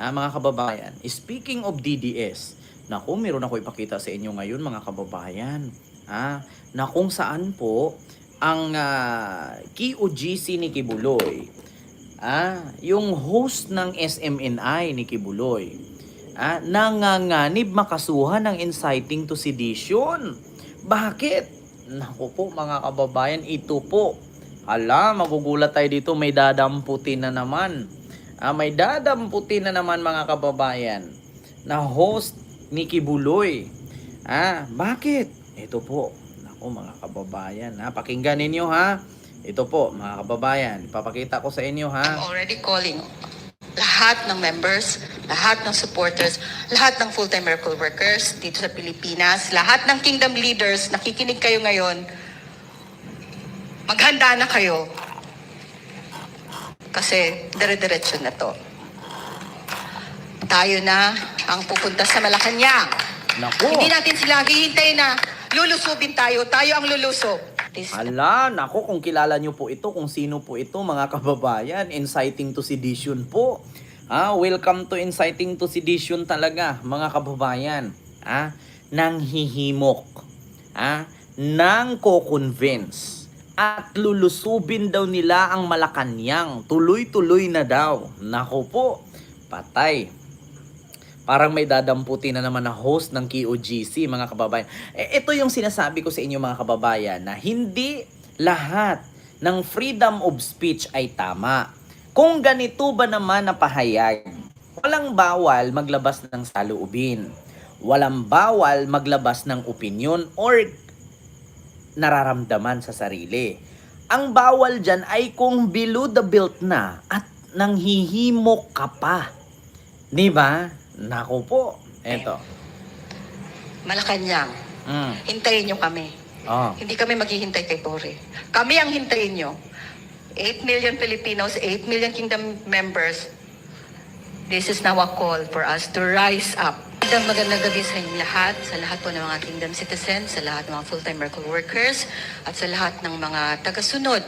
ah, mga kababayan, speaking of DDS, naku, meron ako ipakita sa inyo ngayon mga kababayan. Ah, na kung saan po ang ah, KOGC ni Kibuloy, ah, yung host ng SMNI ni Kibuloy, ah, nanganganib makasuhan ng inciting to sedition. Bakit? Naku po mga kababayan, ito po. Ala, magugulat tayo dito, may dadamputin na naman. Ah, may dadamputin na naman mga kababayan na host ni Kibuloy. Ah, bakit? Ito po. Naku mga kababayan, ha? pakinggan ninyo ha. Ito po mga kababayan, ipapakita ko sa inyo ha. I'm already calling lahat ng members, lahat ng supporters, lahat ng full-time miracle workers dito sa Pilipinas, lahat ng kingdom leaders, nakikinig kayo ngayon, maghanda na kayo. Kasi dire-diretso na to. Tayo na ang pupunta sa Malacanang. Naku. Hindi natin sila hihintayin na lulusubin tayo. Tayo ang lulusob. This Ala, nako kung kilala nyo po ito, kung sino po ito mga kababayan, inciting to sedition po. Ah, welcome to inciting to sedition talaga mga kababayan. Ah, nang hihimok. Ah, nang ko-convince. At lulusubin daw nila ang Malacanang. Tuloy-tuloy na daw. Nako po, patay. Parang may dadamputin na naman na host ng KOGC, mga kababayan. Eh, ito yung sinasabi ko sa inyo, mga kababayan, na hindi lahat ng freedom of speech ay tama. Kung ganito ba naman na pahayag, walang bawal maglabas ng saloobin. Walang bawal maglabas ng opinion or nararamdaman sa sarili. Ang bawal dyan ay kung below the belt na at nanghihimok ka pa. Di ba? Nako po. Eto. Malacanang. Mm. Hintayin nyo kami. Oh. Hindi kami maghihintay kay Tore. Kami ang hintayin nyo. 8 million Filipinos, 8 million kingdom members. This is now a call for us to rise up. Magandang magandang gabi sa inyo lahat, sa lahat po ng mga kingdom citizens, sa lahat ng mga full-time miracle workers, at sa lahat ng mga tagasunod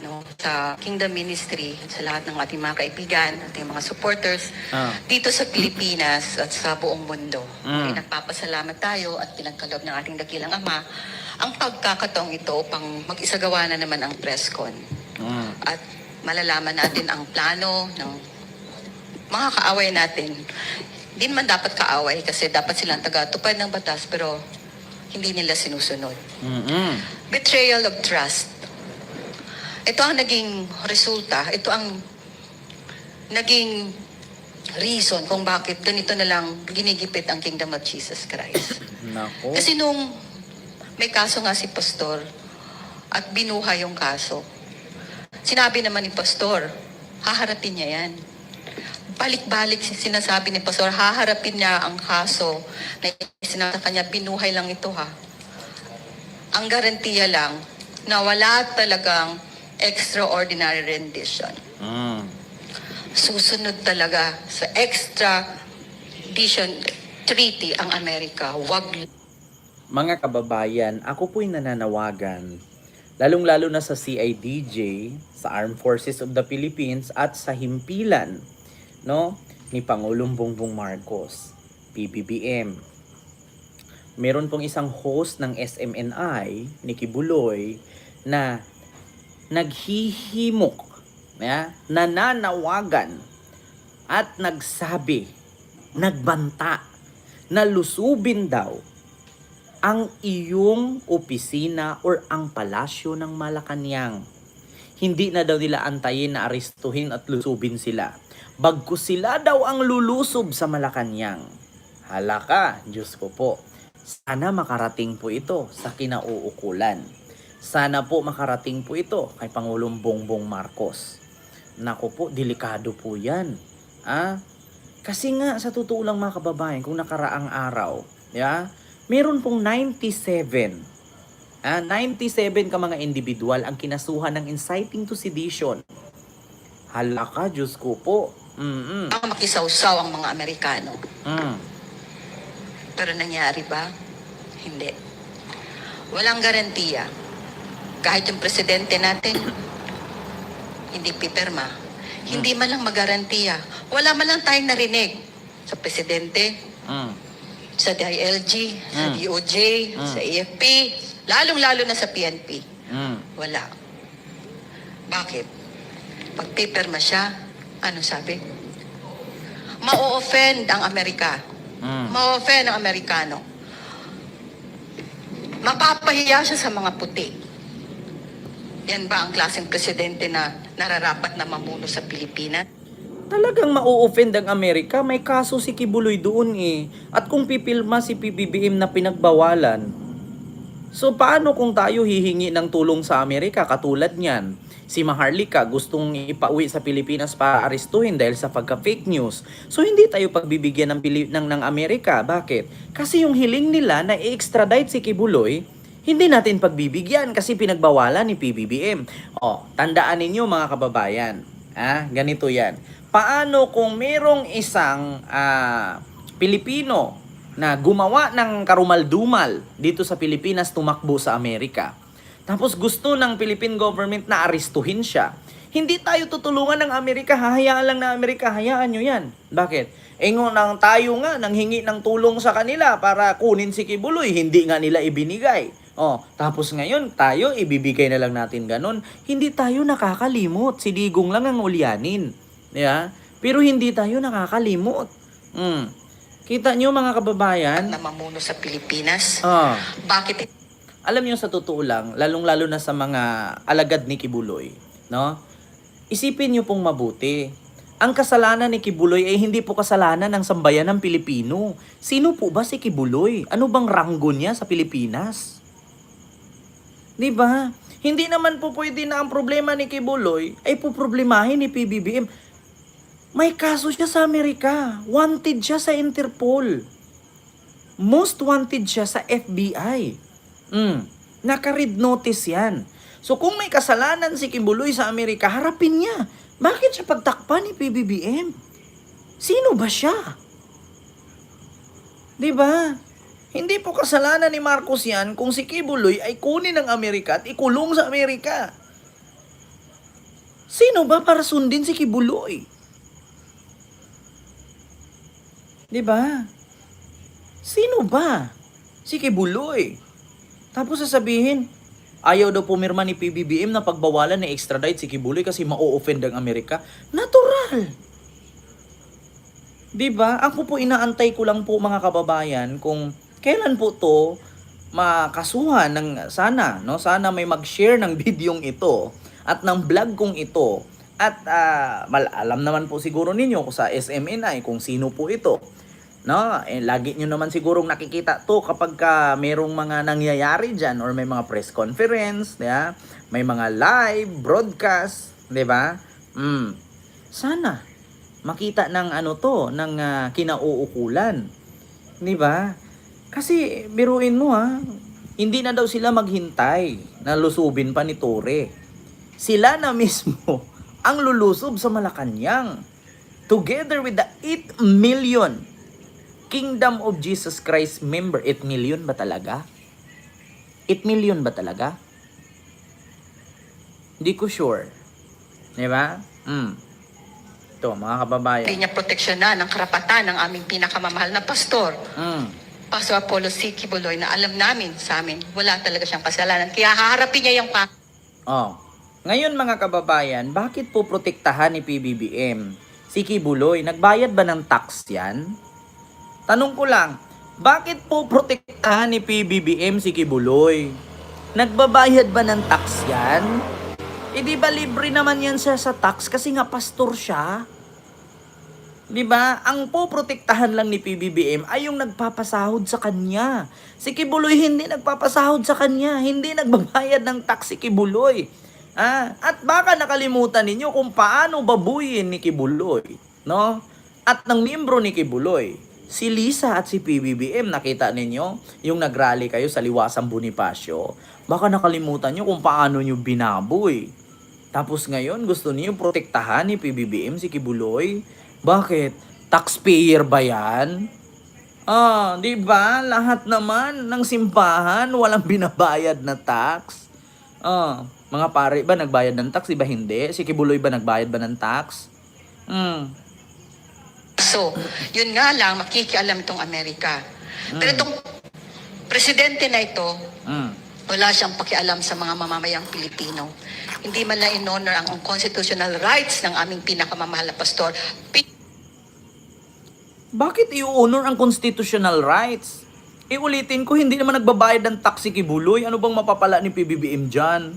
no, sa kingdom ministry, sa lahat ng ating mga kaibigan, ating mga supporters, Ah. dito sa Pilipinas at sa buong mundo. Mm. Ay, nagpapasalamat tayo at pinagkaloob ng ating dakilang Ama ang pagkakataong ito upang mag-isagawa na naman ang press con. Mm. At malalaman natin ang plano ng mga kaaway natin. Hindi naman dapat kaaway kasi dapat silang taga-tupad ng batas pero hindi nila sinusunod. Mm-mm. Betrayal of trust. Ito ang naging resulta, ito ang naging reason kung bakit ganito na lang ginigipit ang Kingdom of Jesus Christ. Nako. Kasi nung may kaso nga si Pastor at binuhay yung kaso, sinabi naman ni Pastor, haharapin niya yan. Balik-balik si- sinasabi ni Pastor, haharapin niya ang kaso na sinabi sa kanya, binuhay lang ito ha. Ang garantiya lang na wala talagang extraordinary rendition. Mm. Susunod talaga sa extradition treaty ang Amerika. Wag Mga kababayan, ako po'y nananawagan, lalong-lalo na sa CIDJ, sa Armed Forces of the Philippines at sa himpilan no, ni Pangulong Bongbong Marcos, PBBM. Meron pong isang host ng SMNI, ni Kibuloy, na naghihimok, ya, nananawagan at nagsabi, nagbanta, na lusubin daw ang iyong opisina or ang palasyo ng Malacanang. Hindi na daw nila antayin na arestuhin at lusubin sila. Bagkus sila daw ang lulusob sa Malacanang. Halaka, Diyos ko po. Sana makarating po ito sa kinauukulan. Sana po makarating po ito kay Pangulong Bongbong Marcos. Nako po, delikado po yan. Ah, kasi nga sa totoo lang mga kababayan, kung nakaraang araw, ya, meron pong 97 ah, 97 ka mga individual ang kinasuhan ng inciting to sedition. Halaka, Diyos ko po. Mm-mm. ang makisawsaw ang mga Amerikano. Mm. Pero nangyari ba? Hindi. Walang garantiya. Kahit yung presidente natin, hindi pipirma. Hindi man lang magarantiya. Wala man lang tayong narinig sa presidente, Mm. sa DILG, sa Mm. DOJ, Mm. sa AFP, lalong-lalo na sa PNP. Mm. Wala. Bakit? Pag pipirma siya, ano sabi? Ma-offend ang Amerika. Mm. Ma-offend ang Amerikano. Mapapahiya siya sa mga puti. Yan ba ang klaseng presidente na nararapat na mamuno sa Pilipinas? Talagang mau-offend ang Amerika. May kaso si Kibuloy doon eh. At kung pipilma si PBBM na pinagbawalan, so paano kung tayo hihingi ng tulong sa Amerika katulad niyan? Si Maharlika gustong ipauwi sa Pilipinas para arestuhin dahil sa pagka-fake news. So hindi tayo pagbibigyan ng, Pili- ng, ng Amerika. Bakit? Kasi yung hiling nila na i-extradite si Kibuloy, hindi natin pagbibigyan kasi pinagbawalan ni PBBM. O, tandaan ninyo mga kababayan. Ah, ganito yan. Paano kung merong isang ah, Pilipino na gumawa ng karumal-dumal dito sa Pilipinas tumakbo sa Amerika? Tapos gusto ng Philippine government na arestuhin siya. Hindi tayo tutulungan ng Amerika, hahayaan lang ng Amerika, hayaan nyo yan. Bakit? E nang tayo nga nang hingi ng tulong sa kanila para kunin si Kibuloy, hindi nga nila ibinigay. Oh, tapos ngayon tayo ibibigay na lang natin ganun. Hindi tayo nakakalimot. Si Digong lang ang ulyanin. Yeah? Pero hindi tayo nakakalimot. Mm. Kita nyo mga kababayan? Na mamuno sa Pilipinas? Ah. Bakit alam niyo sa totoo lang, lalong-lalo na sa mga alagad ni Kibuloy, no? Isipin niyo pong mabuti. Ang kasalanan ni Kibuloy ay hindi po kasalanan ng sambayan ng Pilipino. Sino po ba si Kibuloy? Ano bang ranggo niya sa Pilipinas? 'Di ba? Hindi naman po pwede na ang problema ni Kibuloy ay poproblemahin ni PBBM. May kaso siya sa Amerika. Wanted siya sa Interpol. Most wanted siya sa FBI. Mm. Naka-read notice yan. So kung may kasalanan si Kibuloy sa Amerika, harapin niya. Bakit siya pagtakpan ni PBBM? Sino ba siya? 'Di ba? Hindi po kasalanan ni Marcos yan kung si Kibuloy ay kunin ng Amerika at ikulong sa Amerika. Sino ba para sundin si Kibuloy? 'Di ba? Sino ba? Si Kibuloy. Tapos sasabihin, ayaw daw pumirma ni PBBM na pagbawalan na extradite si Kibuloy kasi ma-offend ang Amerika. Natural. 'Di ba? Ako po inaantay ko lang po mga kababayan kung kailan po to makasuhan ng sana, no? Sana may mag-share ng bidyong ito at ng vlog kong ito. At mal- alam naman po siguro ninyo sa SMNI kung sino po ito. No, eh, lagi nyo naman sigurong nakikita to kapag ka merong mga nangyayari dyan or may mga press conference, yeah? may mga live broadcast, di ba? Mm. Sana makita ng ano to, ng ah, kinauukulan. Di ba? Kasi biruin mo ha, hindi na daw sila maghintay na lusubin pa ni Tore. Sila na mismo ang lulusob sa Malacanang. Together with the 8 million Kingdom of Jesus Christ member, 8 million ba talaga? 8 million ba talaga? Hindi ko sure. Di ba? Mm. Ito, mga kababayan. hindi niya proteksyonan ang karapatan ng aming pinakamamahal na pastor? Mm. Pastor Apollo C. Kibuloy na alam namin sa amin, wala talaga siyang kasalanan. Kaya haharapin niya yung kaso. Oh. Ngayon mga kababayan, bakit po protektahan ni PBBM? Si Kibuloy, nagbayad ba ng tax yan? Tanong ko lang, bakit po protektahan ni PBBM si Kibuloy? Nagbabayad ba ng tax yan? Eh di ba libre naman yan siya sa tax kasi nga pastor siya? Di ba? Ang poprotektahan lang ni PBBM ay yung nagpapasahod sa kanya. Si Kibuloy hindi nagpapasahod sa kanya. Hindi nagbabayad ng tax si Kibuloy. Ah, at baka nakalimutan ninyo kung paano babuyin ni Kibuloy, no? At ng miyembro ni Kibuloy, si Lisa at si PBBM, nakita ninyo yung nagrally kayo sa Liwasang Bonifacio. Baka nakalimutan nyo kung paano nyo binaboy. Tapos ngayon, gusto niyo protektahan ni PBBM si Kibuloy? Bakit? Taxpayer ba yan? Ah, di ba? Lahat naman ng simbahan walang binabayad na tax. Ah, mga pare ba nagbayad ng tax? Di ba hindi? Si Kibuloy ba nagbayad ba ng tax? Mm. So, yun nga lang, makikialam itong Amerika. Pero itong presidente na ito, Mm. wala siyang pakialam sa mga mamamayang Pilipino. Hindi man na in-honor ang constitutional rights ng aming pinakamamahal na pastor. Pi- Bakit i-honor ang constitutional rights? Iulitin ko, hindi naman nagbabayad ng tax si Kibuloy. Ano bang mapapala ni PBBM dyan?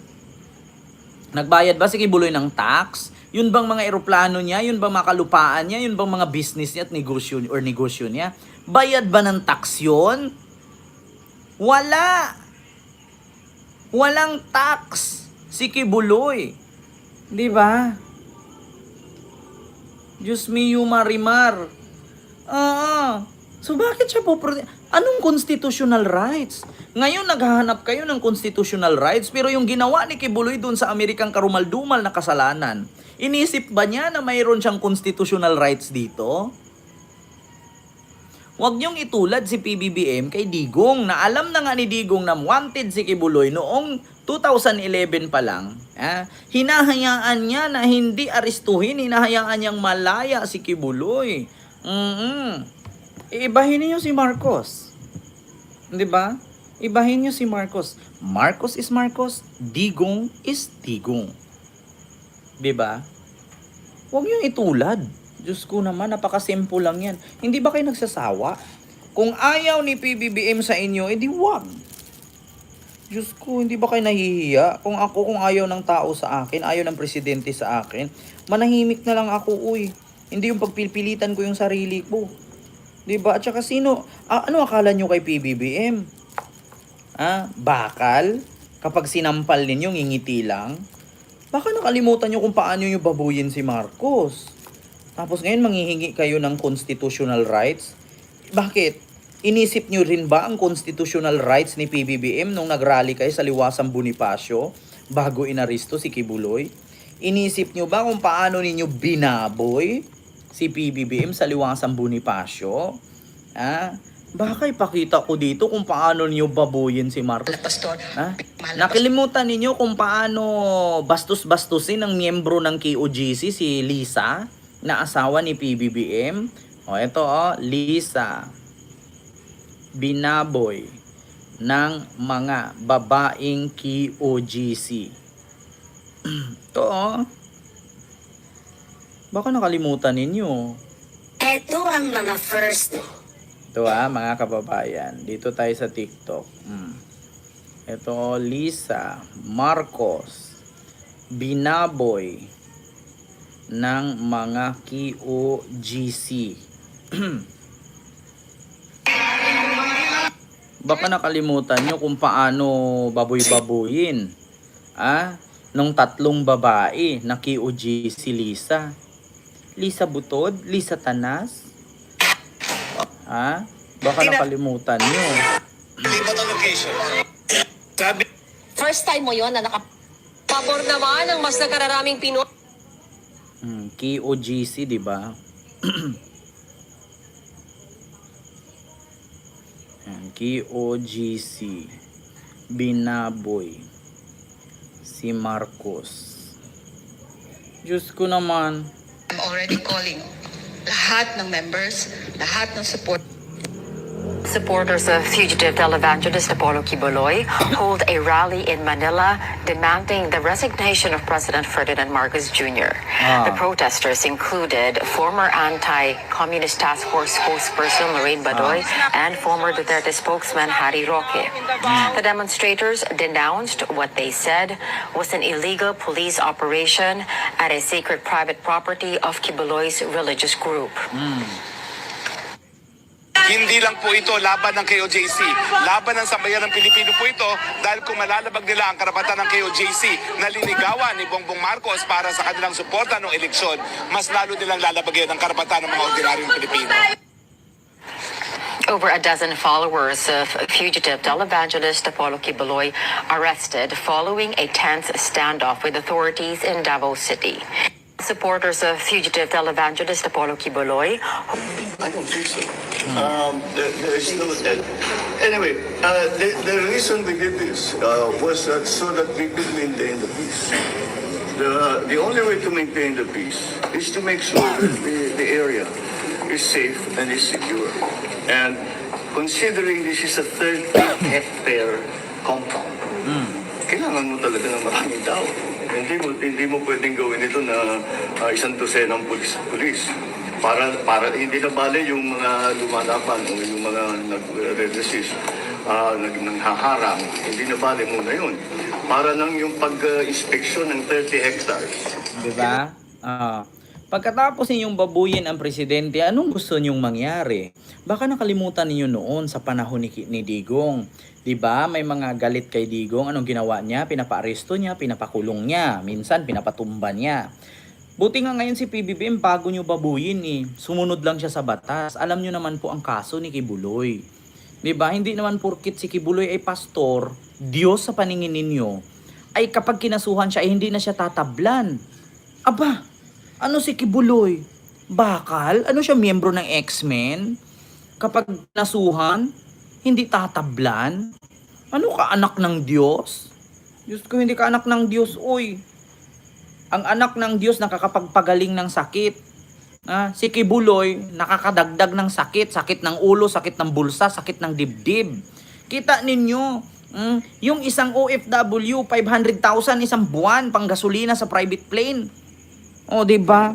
Nagbayad ba si Kibuloy ng tax? Yun bang mga eroplano niya? Yun bang mga kalupaan niya? Yun bang mga business niya at negosyo or negosyo niya? Bayad ba ng tax yun? Wala! Walang tax si Kibuloy. Di ba? Diyos me, Marimar. Oo. So bakit siya po Anong constitutional rights? Ngayon naghahanap kayo ng constitutional rights pero yung ginawa ni Kibuloy doon sa Amerikang karumaldumal na kasalanan, inisip ba niya na mayroon siyang constitutional rights dito? Huwag niyong itulad si PBBM kay Digong na alam na nga ni Digong na wanted si Kibuloy noong 2011 pa lang. Ah, hinahayaan niya na hindi aristuhin, hinahayaan niyang malaya si Kibuloy. mm Iibahin niyo si Marcos. 'Di ba? Ibahin niyo si Marcos. Marcos is Marcos, Digong is Digong. 'Di ba? Huwag niyong itulad. Diyos ko naman, napakasimple lang yan. Hindi ba kayo nagsasawa? Kung ayaw ni PBBM sa inyo, edi wag. Diyos ko, hindi ba kayo nahihiya? Kung ako, kung ayaw ng tao sa akin, ayaw ng presidente sa akin, manahimik na lang ako, uy. Hindi yung pagpipilitan ko yung sarili ko. 'Di ba? At saka sino, ah, ano akala nyo kay PBBM? Ah, bakal? Kapag sinampal ninyo, ngingiti lang? Baka nakalimutan nyo kung paano nyo babuyin si Marcos. Tapos ngayon manghihingi kayo ng constitutional rights? Bakit? Inisip nyo rin ba ang constitutional rights ni PBBM nung nagrally kayo sa Liwasang Bonifacio bago inaristo si Kibuloy? Inisip nyo ba kung paano ninyo binaboy si PBBM sa Liwasang Bonifacio? Ah, baka ipakita ko dito kung paano niyo babuyin si Marcos. pastor. Ha? Mahal na Nakalimutan ninyo kung paano bastos-bastusin ng miyembro ng KOGC si Lisa na asawa ni PBBM. O ito oh, Lisa. Binaboy ng mga babaeng KOGC. ito oh. Baka nakalimutan ninyo. Ito ang mga first Ito ah, mga kababayan. Dito tayo sa TikTok. Mm. Ito, Lisa Marcos. Binaboy ng mga KOGC. Baka nakalimutan nyo kung paano baboy-babuyin. Ah, nung tatlong babae na KOGC Lisa. Lisa Butod, Lisa Tanas, Ha? Baka nakalimutan nyo. Iba't ang location. Sabi First time mo yon na naka Pabor naman ang mas nakararaming Pinoy Hmm, KOGC, di ba? Yan, KOGC. Binaboy. Si Marcos. Diyos ko naman. I'm already calling lahat ng members, lahat ng support Supporters of fugitive televangelist Apollo Kiboloy hold a rally in Manila demanding the resignation of President Ferdinand Marcos Jr. Ah. The protesters included former anti-communist task force spokesperson Lorraine ah. Badoy and former Duterte spokesman Harry Roque. Hmm. The demonstrators denounced what they said was an illegal police operation at a sacred private property of Kiboloy's religious group. Hmm. Hindi lang po ito laban ng KOJC. Laban ng sambayan ng Pilipino po ito dahil kung malalabag nila ang karapatan ng KOJC na linigawan ni Bongbong Marcos para sa kanilang suporta ng eleksyon, mas lalo nilang lalabagyan ang karapatan ng mga ordinaryong Pilipino. Over a dozen followers of fugitive televangelist Apollo Kibaloy arrested following a tense standoff with authorities in Davao City. Supporters of fugitive televangelist Apollo Kibaloy I don't think so. Um, there, there is no. Uh, anyway, uh, the, the reason we did this uh, was that so that we could maintain the peace. the, the only way to maintain the peace is to make sure that the, the area is safe and is secure. And considering this is a 30 hectare compound, kailangan mo talaga ng maraming tao. Hindi mo hindi mo pwedeng gawin ito na ah, isang dosenang pulis pulis. Para para hindi na bale yung mga lumalaban o yung mga nag-resist, uh, nag nanghaharang, hindi na bale muna yun. Para lang yung pag-inspeksyon ng 30 hectares. Di ba? Ah. pagkatapos ninyong babuyin ang presidente, anong gusto ninyong mangyari? Baka nakalimutan ninyo noon sa panahon ni, ni Digong. Di ba? May mga galit kay Digong. Anong ginawa niya? Pinapaaresto niya, pinapakulong niya. Minsan, pinapatumba niya. Buti nga ngayon si PBBM bago nyo babuyin eh. Sumunod lang siya sa batas. Alam nyo naman po ang kaso ni Kibuloy. 'Di ba? Hindi naman porkit si Kibuloy ay pastor, Diyos sa paningin ninyo, ay kapag kinasuhan siya ay hindi na siya tatablan. Aba, ano si Kibuloy? Bakal? Ano siya miyembro ng X-Men? Kapag nasuhan, hindi tatablan? Ano ka anak ng Diyos? Diyos ko, hindi ka anak ng Diyos, oy. Ang anak ng Diyos nakakapagpagaling ng sakit. Ah, si Kibuloy nakakadagdag ng sakit, sakit ng ulo, sakit ng bulsa, sakit ng dibdib. Kita ninyo, mm, yung isang OFW 500,000 isang buwan pang gasolina sa private plane. O, di ba?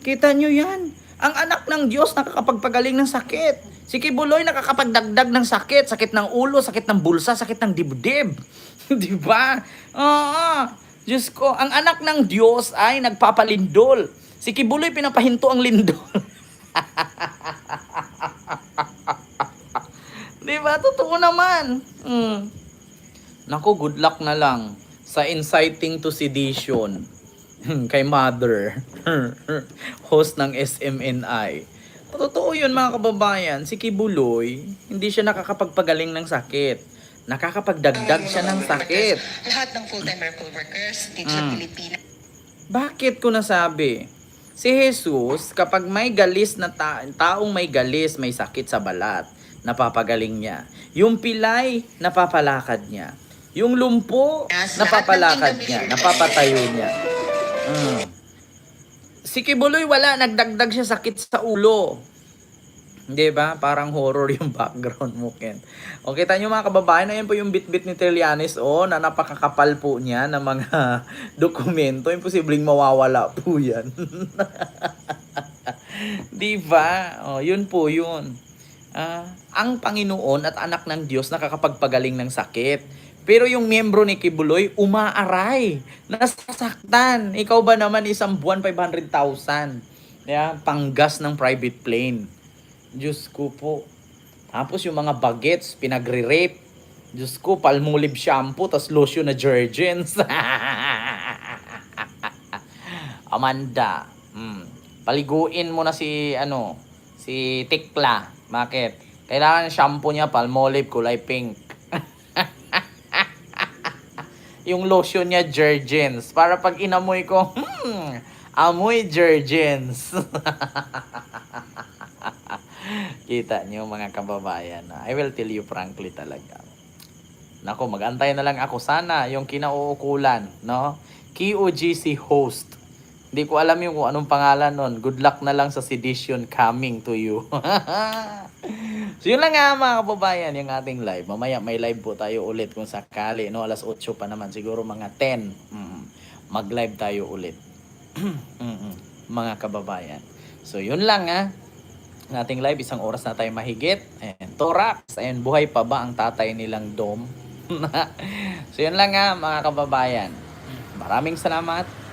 Kita nyo yan. Ang anak ng Diyos nakakapagpagaling ng sakit. Si Kibuloy nakakapagdagdag ng sakit, sakit ng ulo, sakit ng bulsa, sakit ng dibdib. di ba? Oo. Diyos ko, ang anak ng Diyos ay nagpapalindol. Si Kibuloy pinapahinto ang lindol. Di ba? Totoo naman. Mm. Naku, good luck na lang sa inciting to sedition kay mother, host ng SMNI. Totoo yun mga kababayan, si Kibuloy, hindi siya nakakapagpagaling ng sakit. Nakakapagdagdag siya ng sakit. Lahat ng full-time miracle workers dito sa Mm. Pilipinas. Bakit ko nasabi? Si Jesus, kapag may galis na ta- taong may galis, may sakit sa balat, napapagaling niya. Yung pilay, napapalakad niya. Yung lumpo, napapalakad niya, napapatayo niya. Mm. Si Kibuloy wala, nagdagdag siya sakit sa ulo. Hindi ba? Parang horror yung background mo, Ken. O, kita nyo mga kababayan, ayan po yung bit-bit ni Trillanes, oh, na napakakapal po niya ng mga dokumento. Imposibleng mawawala po yan. Di ba? O, yun po yun. Ah, ang Panginoon at anak ng Diyos nakakapagpagaling ng sakit. Pero yung miyembro ni Kibuloy, umaaray. Nasasaktan. Ikaw ba naman isang buwan 500,000? Yeah, panggas ng private plane. Diyos ko po. Tapos yung mga bagets, pinagre-rape. Diyos ko, palmolive shampoo, tas lotion na Jergens. Amanda, mm, paliguin mo na si, ano, si Tikla. Bakit? Kailangan shampoo niya, palmolive, kulay pink. yung lotion niya, Jergens. Para pag inamoy ko, hmm, amoy Jergens. Kita niyo mga kababayan. I will tell you frankly talaga. Nako, magantay na lang ako. Sana yung kinauukulan, no? KOGC host. Hindi ko alam yung kung anong pangalan nun. Good luck na lang sa sedition coming to you. so yun lang nga mga kababayan, yung ating live. Mamaya may live po tayo ulit kung sakali. No? Alas 8 pa naman. Siguro mga 10. Mm, mag-live tayo ulit. Mm-mm, mga kababayan. So yun lang ha ng ating live. Isang oras na tayo mahigit. Ayan, Torax. Ayan, buhay pa ba ang tatay nilang dom? so, yun lang nga, mga kababayan. Maraming salamat.